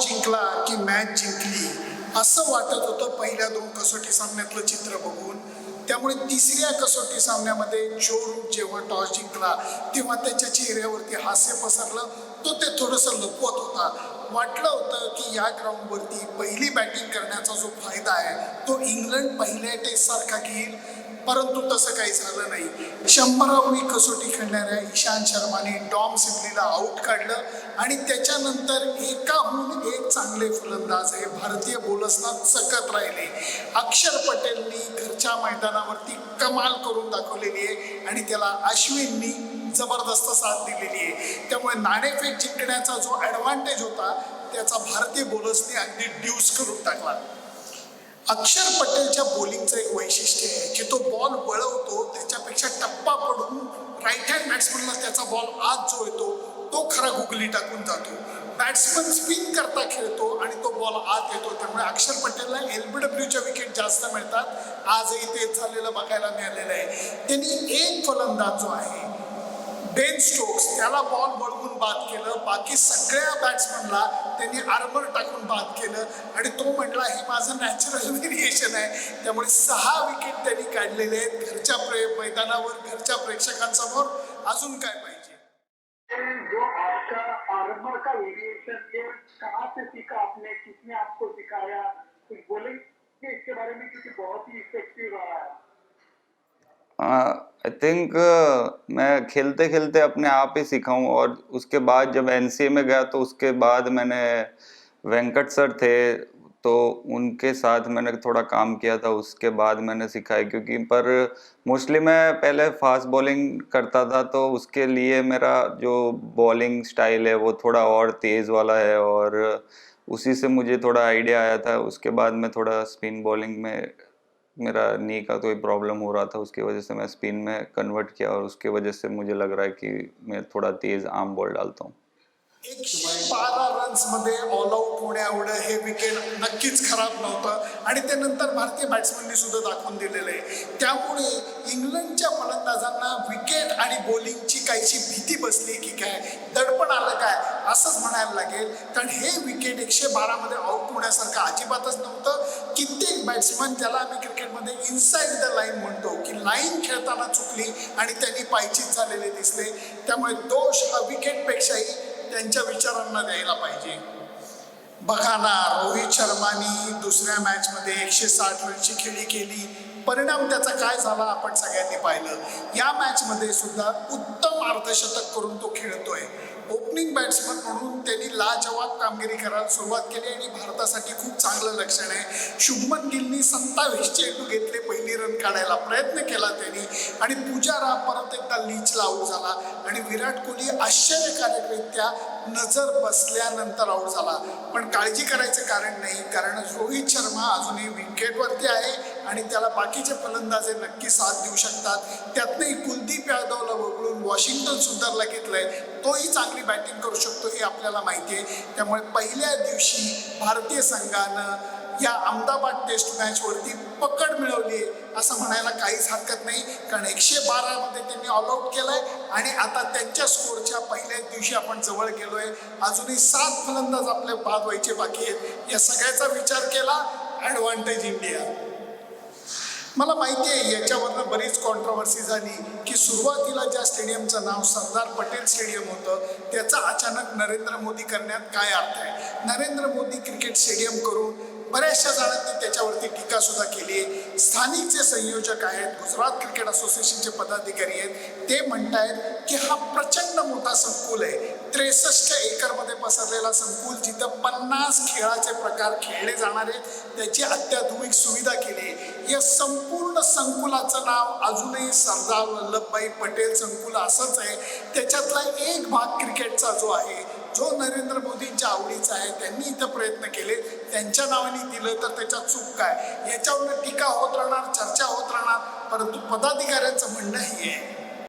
जिंकला की मॅच जिंकली असं वाटत होतं पहिल्या दोन कसोटी सामन्यातलं चित्र बघून. त्यामुळे तिसऱ्या कसोटी सामन्यामध्ये जो जेव्हा टॉस जिंकला तेव्हा त्याच्या चेहऱ्यावरती हास्य पसरलं. तो ते थोडंसं लपवत होता. वाटलं होतं की या ग्राउंडवरती पहिली बॅटिंग करण्याचा जो फायदा आहे तो इंग्लंड पहिल्या टेस्ट सारखा घेईल. परंतु तसं काही झालं नाही. शंभरावी कसोटी खेळणाऱ्या इशांत शर्माने टॉम सिमलीला आऊट काढलं आणि त्याच्यानंतर एकाहून एक चांगले फलंदाज हे भारतीय बोलसना चकत राहिले. अक्षर पटेलनी घरच्या मैदानावरती कमाल करून दाखवलेली आहे आणि त्याला अश्विननी जबरदस्त साथ दिलेली आहे. त्यामुळे नाणेफेक जिंकण्याचा जो ॲडव्हान्टेज होता त्याचा भारतीय बोलसने अगदी ड्यूस करून टाकला. अक्षर पटेलच्या बॉलिंगचं एक वैशिष्ट्य आहे की तो बॉल वळवतो त्याच्यापेक्षा टप्पा पडून राईट हँड बॅट्समनला त्याचा बॉल आत जो येतो तो खरा गुगली टाकून जातो. बॅट्समन स्पिन करता खेळतो आणि तो बॉल आत येतो. त्यामुळे अक्षर पटेलला एलबीडब्ल्यूच्या विकेट जास्त मिळतात. आजही तेच झालेलं बघायला मिळालेलं आहे. त्यांनी एक फलंदाज जो आहे बेन स्टोक्स त्याला बॉल वळवून बाद केलं. बाकी सगळ्या बॅट्समनला त्यांनी आर्मर टाकून बाद केलं. आणि तो म्हटला हे माझं नॅचरल व्हेरिएशन आहे. त्यामुळे सहा विकेट त्यांनी काढलेले आहेत घरच्या प्रे मैदानावर घरच्या प्रेक्षकांसमोर. अजून काय पाहिजे? जो आपका आर्मर का वेरिएशन ये कहाँ से सीखा आपने? किसने आपको सिखाया? कुछ बोलेंगे इसके बारे में क्योंकि बहुत ही इफेक्टिव रहा है आई थिंक uh, मैं खेलते खेलते अपने आप ही सीखा हूँ और उसके बाद जब एनसीए में गया तो उसके बाद मैंने वेंकट सर थे तो उनके साथ मैंने थोड़ा काम किया था उसके बाद मैंने सीखा है क्योंकि पर मोस्टली मैं पहले फास्ट बॉलिंग करता था तो उसके लिए मेरा जो बॉलिंग स्टाइल है वो थोड़ा और तेज़ वाला है और उसी से मुझे थोड़ा आइडिया आया था उसके बाद मैं थोड़ा स्पिन बॉलिंग में मेरा नी का कोई प्रॉब्लम हो रहा था उसकी वजह से मैं स्पिन में कन्वर्ट किया और उसके वजह से मुझे लग रहा है कि मैं थोड़ा तेज़ आर्म बॉल डालता हूँ। एकशे बारा रन्समध्ये ऑल आऊट होण्या एवढं हे विकेट नक्कीच खराब नव्हतं. आणि ते नंतर भारतीय बॅट्समननी सुद्धा दाखवून दिलेलं आहे. त्यामुळे इंग्लंडच्या फलंदाजांना विकेट आणि बॉलिंगची काहीशी भीती बसली की काय दडपण आलं काय असंच म्हणायला लागेल. कारण हे विकेट एकशे बारामध्ये आउट होण्यासारखं अजिबातच नव्हतं. कित्येक बॅट्समन ज्याला आम्ही क्रिकेटमध्ये इनसाइड द लाईन म्हणतो की लाईन खेळताना चुकली आणि त्यांनी पायचीत झालेले दिसले. त्यामुळे दोष हा विकेटपेक्षाही त्यांच्या विचारांना द्यायला पाहिजे. बघा ना रोहित शर्मानी दुसऱ्या मॅचमध्ये एकशे साठ रनची खेळी केली. परिणाम त्याचा काय झाला आपण सगळ्यांनी पाहिलं. या मॅचमध्ये सुद्धा उत्तम अर्धशतक करून तो खेळतोय. ओपनिंग बॅट्समन म्हणून त्यांनी लाजवाब कामगिरी करायला सुरुवात केली आणि भारतासाठी खूप चांगलं लक्षण आहे. शुभमन गिलनी सत्तावीस चेंडू घेतले पहिली रन काढायला प्रयत्न केला त्यांनी. आणि पुजारा परत एकदा लीचला आऊट झाला. आणि विराट कोहली आश्चर्यकारकरित्या नजर बसल्यानंतर आऊट झाला. पण काळजी करायचं कारण नाही कारण रोहित शर्मा अजूनही विकेटवरती आहे आणि त्याला बाकीचे फलंदाजे नक्की साथ देऊ शकतात. त्यातनंही कुलदीप यादवला वगळून वॉशिंग्टन सुंदरला घेतलंय. तोही चांगली बॅटिंग करू शकतो हे आपल्याला माहिती आहे. त्यामुळे पहिल्या दिवशी भारतीय संघानं या अहमदाबाद टेस्ट मॅचवरती पकड मिळवली आहे असं म्हणायला काहीच हरकत नाही. कारण एकशे बारामध्ये त्यांनी ऑल केलं केलंय आणि आता त्यांच्या स्कोरच्या पहिल्याच दिवशी आपण जवळ गेलोय. अजूनही सात फलंदाज आपले बाद व्हायचे बाकी आहेत. या सगळ्याचा विचार केला. ॲडव्हान्टेज इंडिया मला माहिती आहे याच्यावरनं बरीच कॉन्ट्रोवर्सी झाली की सुरुवातीला ज्या स्टेडियमचं नाव सरदार पटेल स्टेडियम होतं त्याचा अचानक नरेंद्र मोदी करण्यात काय अर्थ आहे? नरेंद्र मोदी क्रिकेट स्टेडियम करून बऱ्याचशा जणांनी त्याच्यावरती टीका सुद्धा केली आहे. स्थानिक जे संयोजक आहेत गुजरात क्रिकेट असोसिएशनचे पदाधिकारी आहेत ते म्हणतायत की हा प्रचंड मोठा संकुल आहे. त्रेसष्ट एकरमध्ये पसरलेला संकुल जिथं पन्नास खेळाचे प्रकार खेळले जाणार आहेत त्याची अत्याधुनिक सुविधा केली आहे. या संपूर्ण संकुलाचं नाव अजूनही सरदार वल्लभभाई पटेल संकुल असंच आहे. त्याच्यातला एक भाग क्रिकेटचा जो आहे जो नरेंद्र मोदींच्या आवडीचा आहे त्यांनी इथं प्रयत्न केले. त्यांच्या नावाने दिलं तर त्याच्यात चूक काय? याच्यावर टीका होत राहणार चर्चा होत राहणार परंतु पदाधिकाऱ्यांचं म्हणणं हे आहे.